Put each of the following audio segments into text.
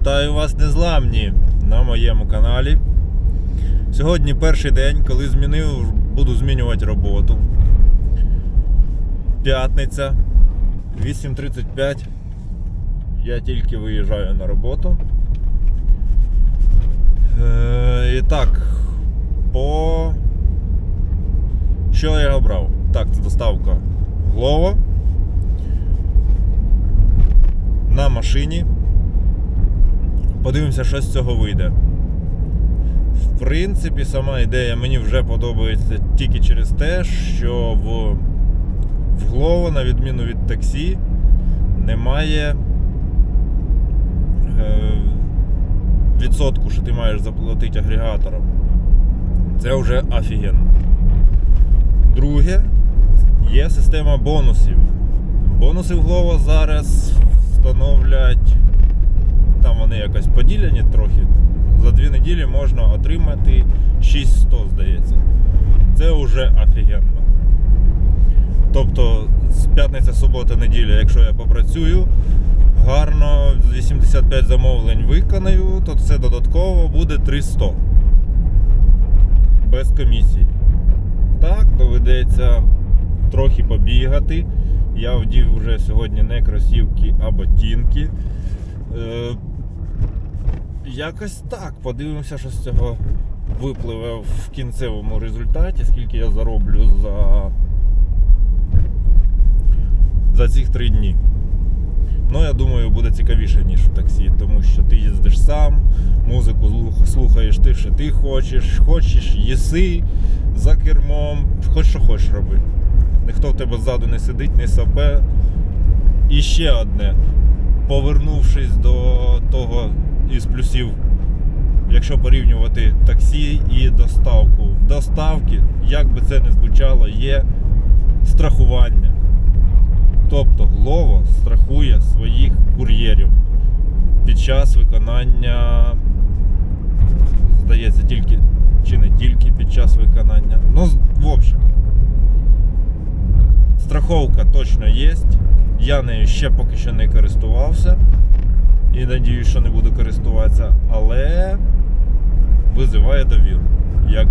Вітаю вас, незламні, на моєму каналі. Сьогодні перший день, коли змінив, буду змінювати роботу. П'ятниця, 8.35. Я тільки виїжджаю на роботу. Е, і так, по. Що я обрав? Так, це доставка Глово. На машині. Подивимося, що з цього вийде. В принципі, сама ідея мені вже подобається тільки через те, що в, в Glovo, на відміну від таксі, немає е, відсотку, що ти маєш заплатити агрегатором. Це вже офігенно. Друге, є система бонусів. Бонуси в Glovo зараз встановлять там вони якось поділені трохи. За дві неділі можна отримати 6100, здається. Це вже офігенно. Тобто з п'ятниця, субота, неділя, якщо я попрацюю, гарно 85 замовлень виконаю, то це додатково буде 300. Без комісії. Так, доведеться трохи побігати. Я вдів вже сьогодні не кросівки, а ботинки. Якось так. Подивимося, що з цього випливе в кінцевому результаті, скільки я зароблю за, за цих три дні. Ну, я думаю, буде цікавіше, ніж в таксі, тому що ти їздиш сам, музику слухаєш ти, що ти хочеш, хочеш, їси за кермом, хоч що хочеш роби. Ніхто в тебе ззаду не сидить, не сапе. І ще одне повернувшись до того із плюсів, якщо порівнювати таксі і доставку. В доставки, як би це не звучало, є страхування. Тобто Глово страхує своїх кур'єрів під час виконання, здається, тільки чи не тільки під час виконання. Ну, в общем, страховка точно є. Я нею ще поки що не користувався. І надіюсь, що не буду користуватися, але визиває довіру. Як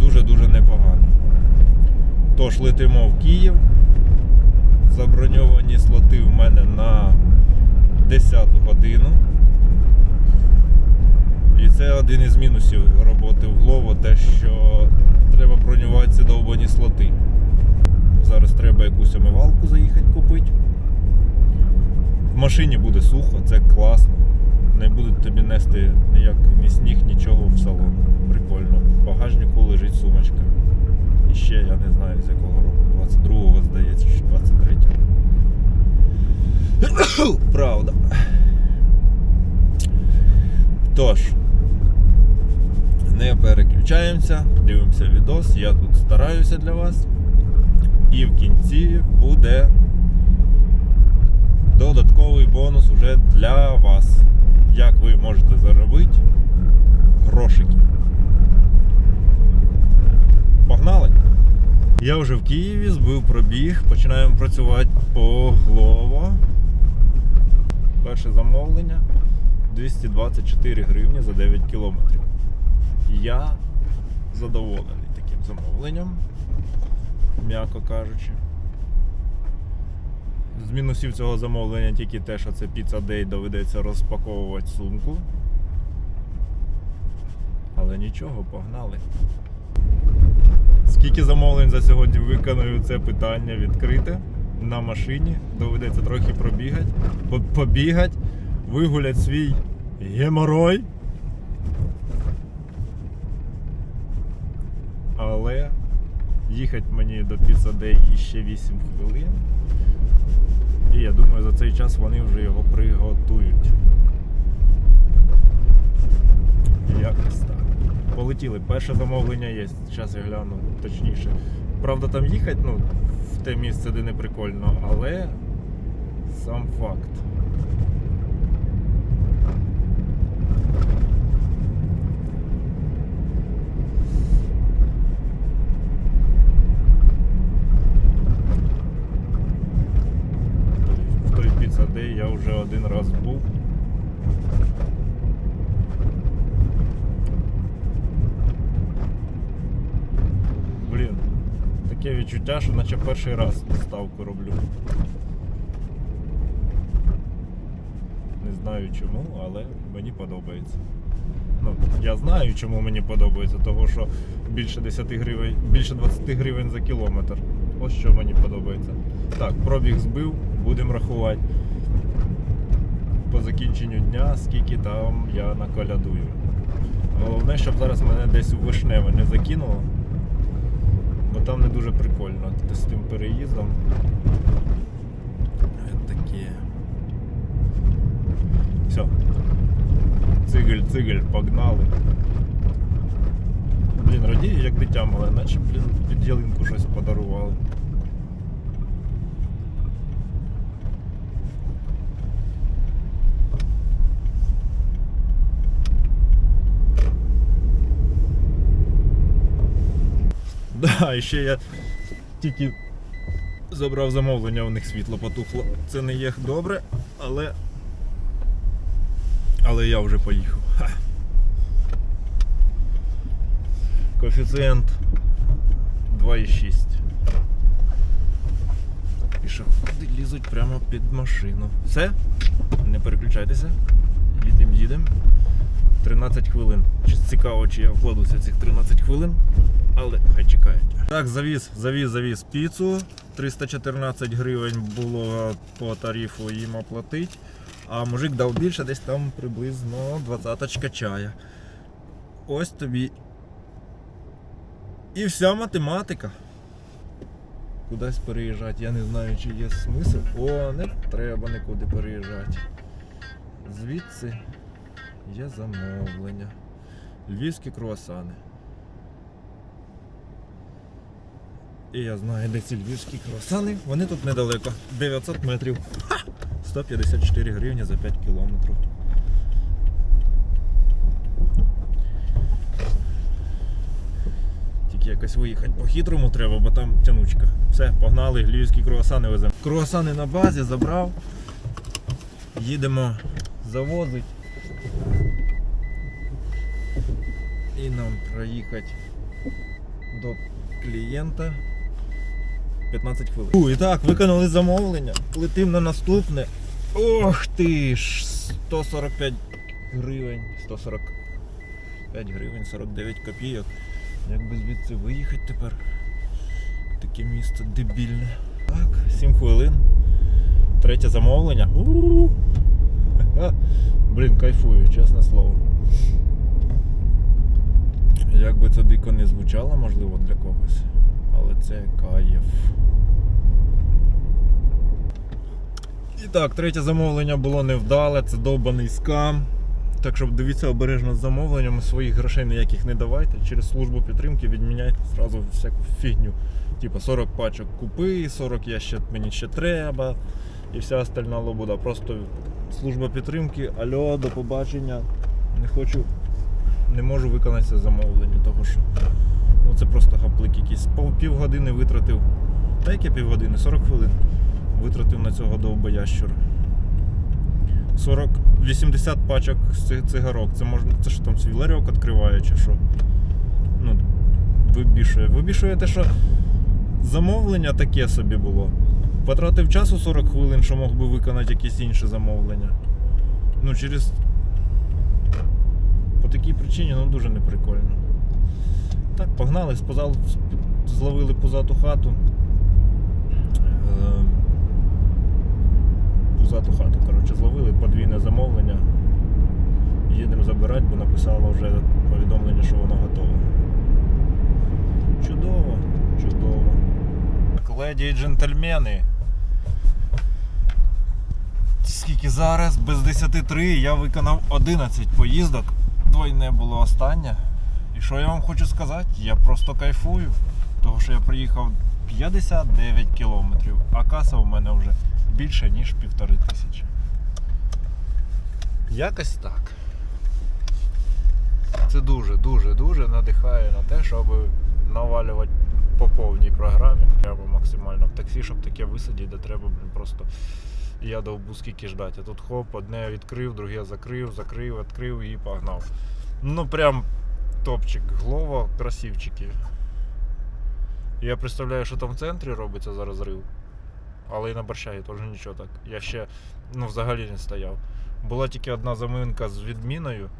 дуже-дуже непогано. Тож летимо в Київ. Заброньовані слоти в мене на 10 годину. І це один із мінусів роботи в Glovo, те, що треба бронювати ці довбані слоти. Зараз треба якусь омивалку заїхати купити. Машині буде сухо, це класно. Не будуть тобі нести ніяк ні сніг, нічого в салон. Прикольно. В багажнику лежить сумочка. І ще я не знаю з якого року. 22-го, здається, чи 23-го. Правда. Тож, не переключаємося, дивимося відос. Я тут стараюся для вас. І в кінці буде додатковий бонус уже для вас. Як ви можете заробити грошики. Погнали! Я вже в Києві, збив пробіг, починаємо працювати по Глово. Перше замовлення 224 гривні за 9 кілометрів. Я задоволений таким замовленням м'яко кажучи. З мінусів цього замовлення тільки те, що це Pizza Day доведеться розпаковувати сумку. Але нічого, погнали. Скільки замовлень за сьогодні виконую це питання відкрите на машині. Доведеться трохи пробігати, побігати, вигуляти свій геморой. Але Їхати мені до Day іще 8 хвилин. І я думаю, за цей час вони вже його приготують. Якось так. Полетіли. Перше замовлення є. Зараз я гляну точніше. Правда, там їхати, ну, в те місце, де не прикольно, але сам факт. В той Pizza Day я вже один раз раз був. Блін, таке відчуття, що наче перший раз ставку роблю. Не знаю чому, але мені подобається. Ну, я знаю, чому мені подобається, того що більше 10 гривень, більше 20 гривень за кілометр. Ось що мені подобається. Так, пробіг збив, будемо рахувати. По закінченню дня, скільки там я наколядую. Головне, щоб зараз мене десь у вишневе не закинуло. Бо там не дуже прикольно з тим переїздом. Таке. Все. Цигель, цигель, погнали. Блін, радію, як дитя але наче, блін, під ялинку щось подарували. Да, і ще я тільки забрав замовлення, у них світло потухло. Це не є добре, але. Але я вже поїхав. Ха. Коефіцієнт 2,6. Пішоходи лізуть прямо під машину. Все? Не переключайтеся. Їдемо, їдемо. 13 хвилин. Чи цікаво, чи я вкладуся цих 13 хвилин, але хай чекають. Так, завіз, завіз, завіз піцу. 314 гривень було по тарифу їм оплатити. А мужик дав більше, десь там приблизно 20 чая. Ось тобі. І вся математика. Кудись переїжджати, я не знаю, чи є смисл. О, не треба нікуди переїжджати. Звідси є замовлення. Львівські круасани. І я знаю, де ці львівські круасани. Вони тут недалеко. 900 метрів. 154 гривні за 5 кілометрів. Тільки якось виїхати по-хитрому треба, бо там тянучка. Все, погнали, львівські круасани веземо. Круасани на базі забрав. Їдемо завозить. І нам проїхати до клієнта 15 хвилин. У, і так, виконали замовлення. Летим на наступне. Ох ти ж! 145 гривень, 145 гривень, 49 копійок. Як би звідси виїхати тепер? Таке місце дебільне. Так, 7 хвилин. Третє замовлення. У-у-у. Ха-ха. Блін, кайфую, чесне слово. Як би це дико не звучало, можливо, для когось, але це кайф. І так, третє замовлення було невдале, це довбаний скам. Так що дивіться обережно з замовленнями, своїх грошей ніяких не давайте. Через службу підтримки відміняйте зразу всяку фігню. Типа 40 пачок купи, 40 я ще, мені ще треба і вся остальна лобуда. Просто служба підтримки, альо, до побачення. Не хочу, не можу виконати це замовлення, того що ну, це просто гаплик якийсь. Пов півгодини витратив. Та яке півгодини, 40 хвилин витратив на цього довбоящура. 40, 80 пачок ци- цигарок. Це можна. Це що там свій ларьок відкриває чи що? Ну, вибішує. Вибішує те, що замовлення таке собі було. Потратив часу 40 хвилин, що мог би виконати якесь інше замовлення. Ну, через. По такій причині ну дуже неприкольно. Так, погнали, спозал, зловили позату хату. Е, Пузату хату, коротше, зловили подвійне замовлення. Їдемо забирати, бо написало вже повідомлення, що воно готове. Чудово, чудово. Так, леді і джентльмени. Скільки зараз? Без 10.3 я виконав 11 поїздок. Двойне було останнє. І що я вам хочу сказати? Я просто кайфую. Того що я приїхав 59 кілометрів, а каса у мене вже більше, ніж півтори тисячі. Якось так. Це дуже, дуже, дуже надихає на те, щоб навалювати по повній програмі. Треба максимально в таксі, щоб таке висадити, де треба блін, просто я довбу скільки ждати. А тут хоп, одне відкрив, друге закрив, закрив, відкрив і погнав. Ну прям топчик. Глова, красивчики. Я представляю, що там в центрі робиться за розрив. Але і на борщагі теж нічого так. Я ще ну, взагалі не стояв. Була тільки одна заминка з відміною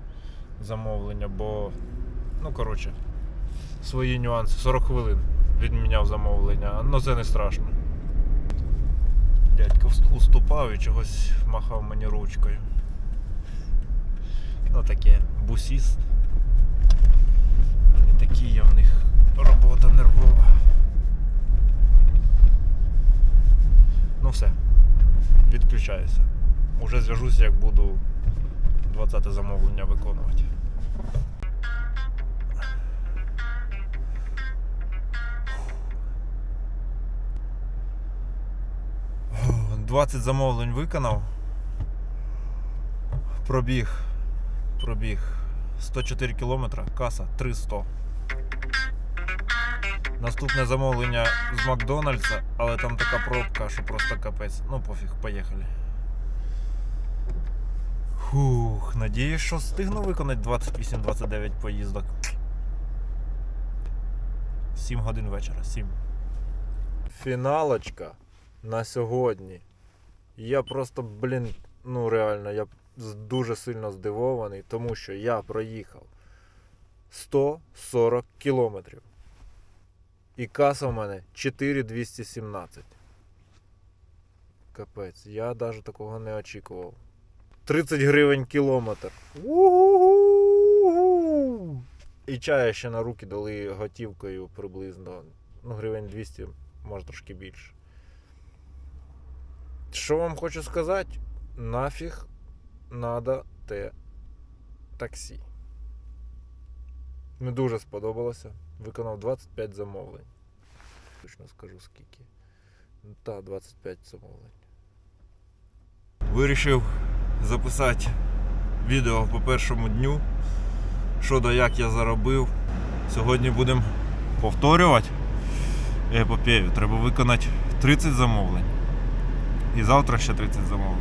замовлення, бо, ну коротше, свої нюанси. 40 хвилин відміняв замовлення, ну це не страшно. Дядько уступав і чогось махав мені ручкою. Ну таке, бусіст. Вони такі є, в них робота нервова. Ну все, відключаюся. Уже зв'яжуся, як буду 20 замовлення виконувати. 20 замовлень виконав. Пробіг. Пробіг 104 кілометра, каса 300. Наступне замовлення з Макдональдса, але там така пробка, що просто капець. Ну пофіг, поїхали. Фух, надіюсь, що встигну виконати 28-29 поїздок. 7 годин вечора, 7. Фіналочка на сьогодні. Я просто, блін, ну реально, я дуже сильно здивований, тому що я проїхав 140 кілометрів. І каса в мене 4217. Капець, я навіть такого не очікував. 30 гривень кілометр. І чая ще на руки дали готівкою приблизно. Ну, гривень 200, може трошки більше. Що вам хочу сказати? Нафіг надо те таксі. Мені дуже сподобалося. Виконав 25 замовлень. Точно скажу скільки. Та, 25 замовлень. Вирішив записати відео по першому дню. Що да як я заробив. Сьогодні будемо повторювати епопею. Треба виконати 30 замовлень. І завтра ще 30 замовлень.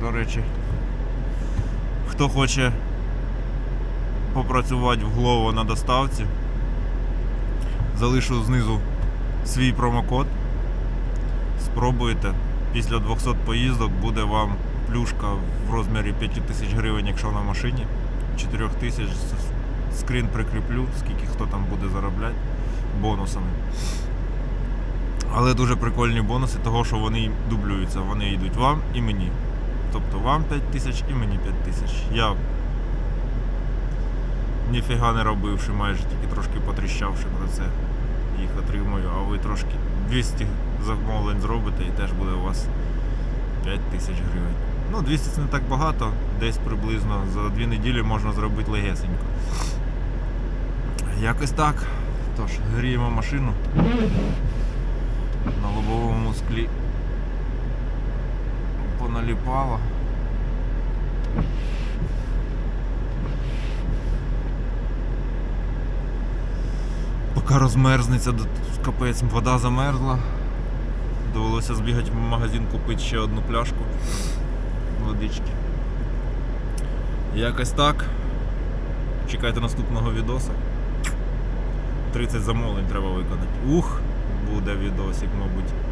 До речі, хто хоче попрацювати в Glovo на доставці, залишу знизу свій промокод. Спробуйте. Після 200 поїздок буде вам плюшка в розмірі 5000 гривень, якщо на машині. 4000 с- скрін прикріплю, скільки хто там буде заробляти бонусами. Але дуже прикольні бонуси, того що вони дублюються. Вони йдуть вам і мені. Тобто вам 5 тисяч і мені 5 тисяч. Я ніфіга не робивши, майже тільки трошки потріщавши про це, їх отримую, а ви трошки 200 замовлень зробите і теж буде у вас 5 тисяч гривень. Ну, 200 це не так багато, десь приблизно за 2 неділі можна зробити легесенько. Якось так. Тож, гріємо машину на лобовому склі. Поналіпало. Поки розмерзнеться, капець, вода замерзла. Довелося збігати в магазин купити ще одну пляшку водички. Якось так. Чекайте наступного відоса. 30 замовлень треба виконати. Ух, буде відосик, мабуть.